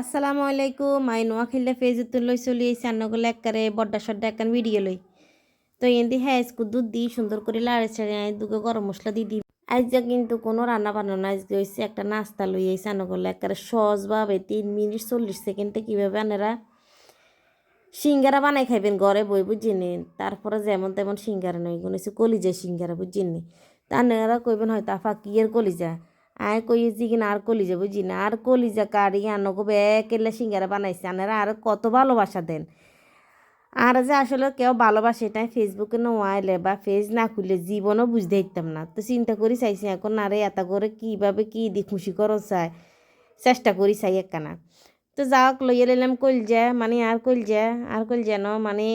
আসসালামু আলাইকুম। আই নোয়াখিল্লা ফেজুত লই চলি আইসি আন্নগুলো একবারে বড্ডা সড্ডা একখান ভিডিও লই। তো এন্দি হ্যাঁ স্কুল দুধ দিই, সুন্দর করে লাড়ে ছাড়ে, আই দুটো গরম মশলা দিয়ে দিই। আজকে কিন্তু কোনো রান্না বান্না আজকে হয়েছে একটা নাস্তা লই আইসি আন্নগুলো একবারে সহজভাবে তিন মিনিট চল্লিশ সেকেন্ডে কীভাবে আনারা সিঙ্গারা বানাই খাইবেন ঘরে বই বুঝিনি তারপরে যেমন তেমন সিঙ্গারা নয় কোনো কলিজা সিঙ্গারা বুঝিনি তা আনারা কইবেন হয়তো আফা কি এর কলিজা? আয় কইয়েছি কিনা আর কলিজা বুঝি না আর কলিজা কারি আনকো বেকেলে সিঙ্গারা বানাইছে। আনারা আর কত ভালোবাসা দেন। আর যে আসলে কেউ ভালোবাসে এটাই ফেসবুকে নোয়াইলে বা ফেস না খুললে জীবনও বুঝতে দিতাম না। তো চিন্তা করি চাইছি এখন আরে এত করে কীভাবে কী দি খুশি করো চাই। চেষ্টা করি চাই একখানা। তো যাওক লইয়া লইলাম কলজা মানে আর কলজা আর কলজা ন মানে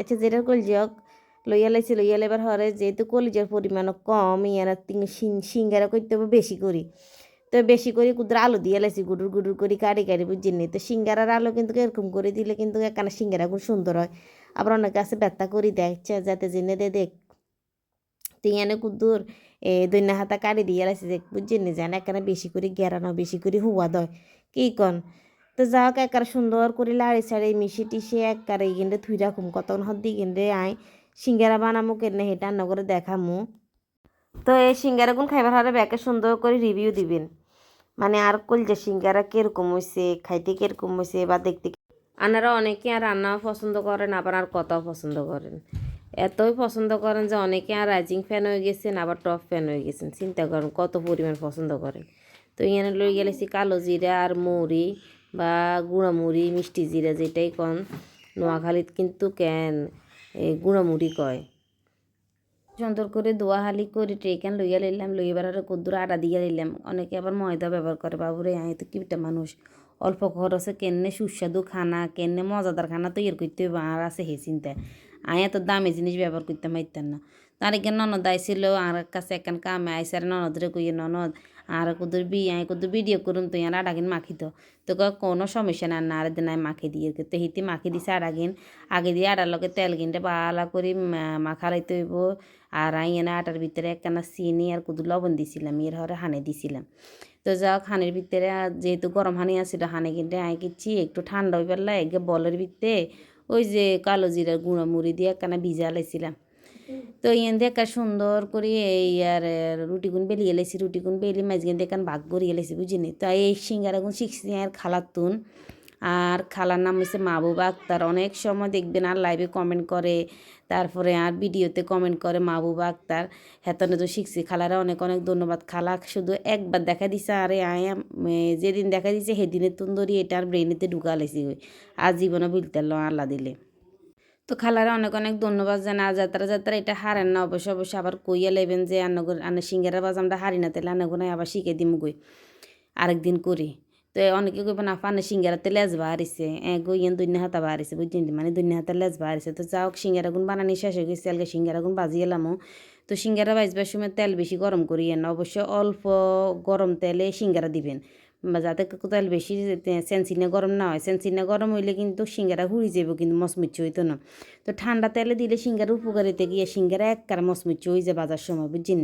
আচ্ছা যেটা কলজা লইয়া লাইছি, লইয়া লাইবার হরে যেহেতু কলিজার পরিমাণ কম, ইয়ারা সিঙ্গারা করতে হবে বেশি করি। তো বেশি করে কুদুর আলু দিয়ে লাইছি, গুডুর গুডুর করে, কারি কারি বুঝিনি তো সিঙ্গারার আলু কিন্তু এরকম করে দিলে কিন্তু একখানা সিঙ্গারা খুব সুন্দর হয়। আবার অনেকে আছে ব্যথা করি দেখছে যাতে জেনে দে, দেখ। তিয়ানে কুদুর, এ দৈন্য হাতা কারি দিয়ে লাইছি যে বুঝিনি জানে একখানা বেশি করে গেরানো, বেশি করে হুয়া দয়। কী কন? তো যাক একার সুন্দর করে লাড়ি ছাড়ি, মিশি টিসে একবারে গেন্ডে থুই রাখুম কতক্ষণ হদ্দি গেন্ডে আয়। সিঙ্গারা বানামো কেনে সেটা করে দেখামু। তো এই সিঙ্গারাগুন খাইবার হারে ব্যাকে সুন্দর করে রিভিউ দিবেন। মানে আর যে সিঙ্গারা কীরকম হয়েছে খাইতে কীরকম হয়েছে বা দেখতে আনারা অনেকে আর রান্নাও পছন্দ করেন, আবার আর কথাও পছন্দ করেন। এতই পছন্দ করেন যে অনেকে আর রাইজিং ফ্যান হয়ে গেছেন, আবার টপ ফ্যান হয়ে গেছেন। চিন্তা করেন কত পরিমাণ পছন্দ করেন। তো এখানে লই গেলেছি কালো জিরা আর মৌরি বা গুঁড়া মুড়ি মিষ্টি জিরা যেটাই কন, নোয়াখালীত কিন্তু কেন এই গুঁড়ামুড়ি কয়। সুন্দর করে দোয়া হালি করে ট্রেকান লইয়া লইলাম লইবার আর কদ্দুর আটা দিয়া লইলাম। অনেকে আবার ময়দা ব্যবহার করে, বাবুরে আয় তো কিটা মানুষ। অল্প খরচে কেনে সুস্বাদু খানা কেনে মজাদার খানা তৈরি করতে হবে আর আছে হে চিন্তা আয় এত দামি জিনিস ব্যবহার করতে মাইতাম না। তার এখানে ননদ আইছিল আর কাছে একখান কামে আইসে আর ননদরে কইয়ে ননদ আর কুদুর বি আই কুদুর ভিডিও করুন তুই আর আডাগিন মাখি তো কোনো সমস্যা না না দিন মাখি দিয়ে তো হিতি মাখি দিছে আডাগিন আগে দিয়ে আটার লগে তেল কিনতে বালা করে মাখালাইতে হইব আর আই এনে আটার ভিতরে একখানা চিনি আর কুদুর লবণ দিছিলাম এর হরে হানে দিছিলাম তো যাক হানের ভিতরে যেহেতু গরম হানি আছিল হানে কিনতে আই কিচ্ছি একটু ঠান্ডা পারলা এগে বলের ভিতরে ওই যে কালো জিরার গুঁড়া মুড়ি দিয়ে একখানা ভিজা লাইছিলাম তো ইয়ান দেখা সুন্দর করে এই আর রুটিগুন বেলিয়ে লাইছি রুটিগুন বেলি মাঝখান দেখান ভাগ করিয়ে লাইছি বুঝিনি? তো এই সিঙ্গারাগুন শিখছি আর খালাতুন। আর খালার নাম হচ্ছে মাহবুবা আক্তার। অনেক সময় দেখবেন আর লাইভে কমেন্ট করে, তারপরে আর ভিডিওতে কমেন্ট করে মাহবুবা আক্তার। হেতনে তো শিখছি খালারা অনেক অনেক ধন্যবাদ। খালা, শুধু একবার দেখা দিছে, আরে আয় যেদিন দেখা দিছে সেদিনের তুন্দরি এটা আর ব্রেনেতে ঢুকা লাইছি। আর জীবনে ভুলতে আল্লাহ দিলে। তো খালারে অনেক অনেক ধন্যবাদ জানা যাত্রা যাত্রা এটা হারেন না। অবশ্য অবশ্যই আবার কইয়া লেবেন যে আন্নগর আন্ন সিঙ্গারা বাজ আমরা হারি না, তাহলে আন্নগুনায় আবার শিখে দিম গই। আরেকদিন করি। তো অনেকে কইব, না ফানে সিঙ্গারাতে লেজ বাহারিছে। এ গইয়েন দুনিয়া হাতা বাহারিছে, বুঝছেন মানে দুনিয়া হাতে লেজ বাহারিছে। তো যাও সিঙ্গারাগুন বানানি শেষ হয়ে গেছে, আলগে সিঙ্গারাগুন বাজি এলামও তো সিঙ্গারা বাজবার সময় তেল বেশি গরম করিয়েন না অবশ্যই অল্প গরম তেলে সিঙ্গারা দিবেন যাতে তেল বেশি সেন্সিনে গরম না হয়। সেন্সিনে গরম হইলে কিন্তু সিঙ্গারা হুড়ি যাব কিন্তু মচমিচ্ছ হইতো না। তো ঠান্ডা তেলে দিলে সিঙ্গারা উপকারিতে গিয়ে সিঙ্গারা একবার মচমিচ্ছ হয়ে যায় বাজার সময়, বুঝছেন